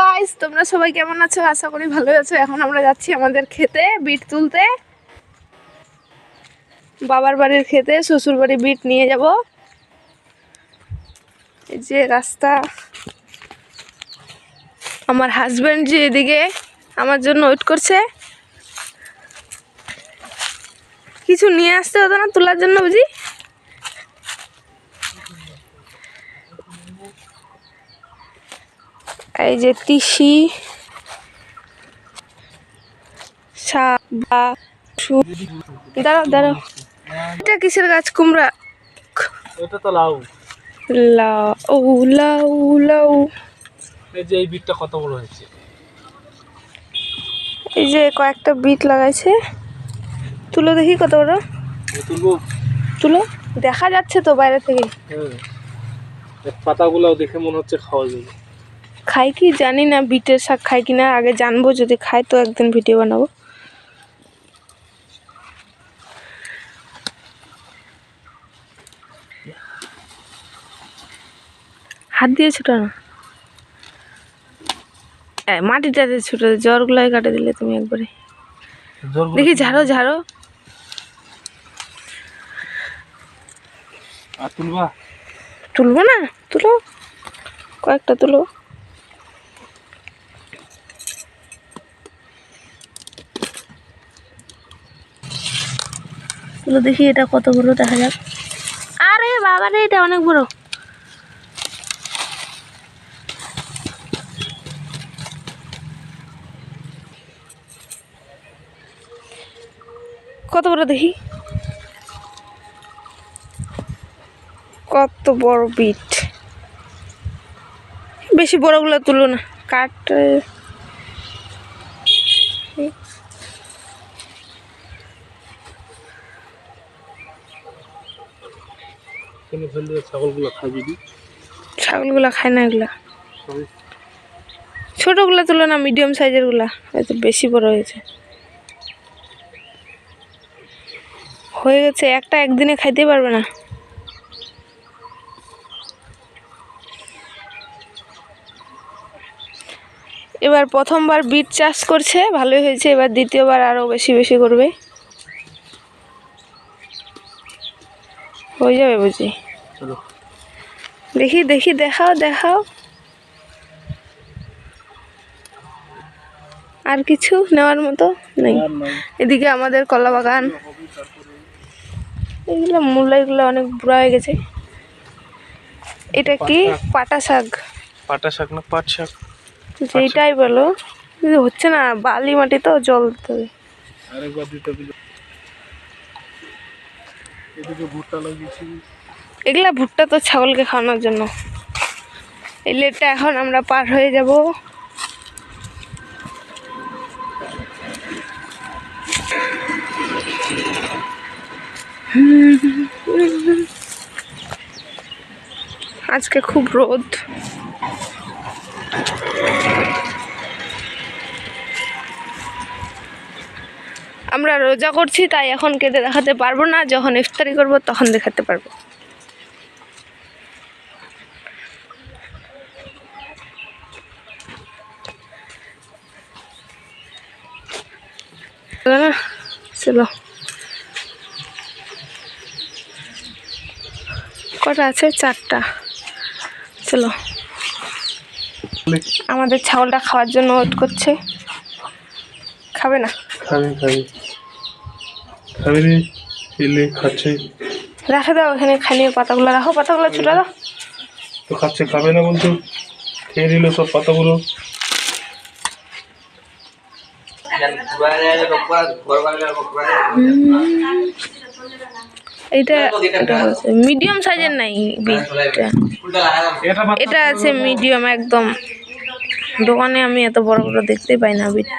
Guys তোমরা সবাই কেমন আছো? আশা করি ভালো আছো। এখন আমরা যাচ্ছি আমাদের খেতে বিট তুলতে। বাবার বাড়ির খেতে শ্বশুর বাড়ি বিট নিয়ে যাব। এই যে রাস্তা। আমার হাজব্যান্ড যে এদিকে আমার জন্য ওয়েট করছে। কিছু নিয়ে আসতে হতো না তোলার জন্য বুঝি? এই যে তিসি দাঁড়াও দাঁড়াও। এটা কিসের গাছ কুমড়া? এটা তো লাউ। লাউ লাউ লাউ। এই যে এই বিটটা কত বড় হয়েছে? এই যে কয়েকটা বিট লাগাইছে। তুলো দেখি কত বড়। তুলো। দেখা যাচ্ছে তো বাইরে থেকে। হ্যাঁ। পাতাগুলো দেখে মনে হচ্ছে খাওয়া যাবে। খাই কি জানি না বিটের শাক খাই কি না আগে জানব যদি খাই তো একদিন ভিডিও বানাবো। হাত দিয়ে ছুটো না। এ, মাটিটাতে ছুটো জ্বরগুলাই কাটে দিলে তুমি একবারে। দেখি ঝাড়ো ঝাড়ো। তুলবা? তুলবো না তুলো। কয়েকটা তুলো। তুলো দেখি এটা কত বড়, দেখা যাক। আরে বাবা রে, এটা অনেক বড়। কত বড় দেখি? কত বড় বিট। বেশি বড়গুলো তুলো না কাঠ কিনে ফেললে ছাগলগুলো খাই দিবি ছাগলগুলা খায় না এগুলা। ছোটোগুলো তুলো না মিডিয়াম সাইজেরগুলা এত বেশি বড় হয়েছে। হয়ে গেছে একটা একদিনে খাইতে পারবে না। এবার প্রথমবার বিট চাষ করছে ভালোই হয়েছে। এবার দ্বিতীয়বার আরও বেশি বেশি করবে। হয়ে যাবে বুঝি। চলো। দেখি দেখি দেখাও দেখাও। আর কিছু নেওয়ার মতো নেই। এদিকে আমাদের কলা বাগান। এগুলো মূলাইগুলো অনেক বুড়া হয়ে গেছে। এটা কি? পাটা শাক। পাটা শাক। না পাট শাক? যেটাই বলো। হচ্ছে না বালি মাটি তো জল দিতে হবে। এদিকে ভুট্টা লাগিয়েছি। এগুলা ভুট্টা তো ছাগলকে খাওয়ানোর জন্য। এই লেটটা এখন আমরা পার হয়ে যাব। আজকে খুব রোদ। আমরা রোজা করছি, তাই এখন কেটে দেখাতে পারব না। যখন ইফতারি করব, তখন দেখাতে পারব। কটা আছে? চারটা। চলো। আমাদের ছাগলটা খাওয়ার জন্য ওয়েট করছে। খাবে না? খাবি খাবি। খাবি এলে খাচ্ছে। রাখে দাও এখানে খালি পাতাগুলো রাখো পাতাগুলো ছুটে দাও। তো খাচ্ছে খাবে না বলতো খেয়ে নিল সব পাতাগুলো। এইটা এটা মিডিয়াম সাইজের নাই বিটটা এটা এটা আছে মিডিয়াম একদম। দোকানে আমি এত বড় বড় দেখতেই পাই না বিট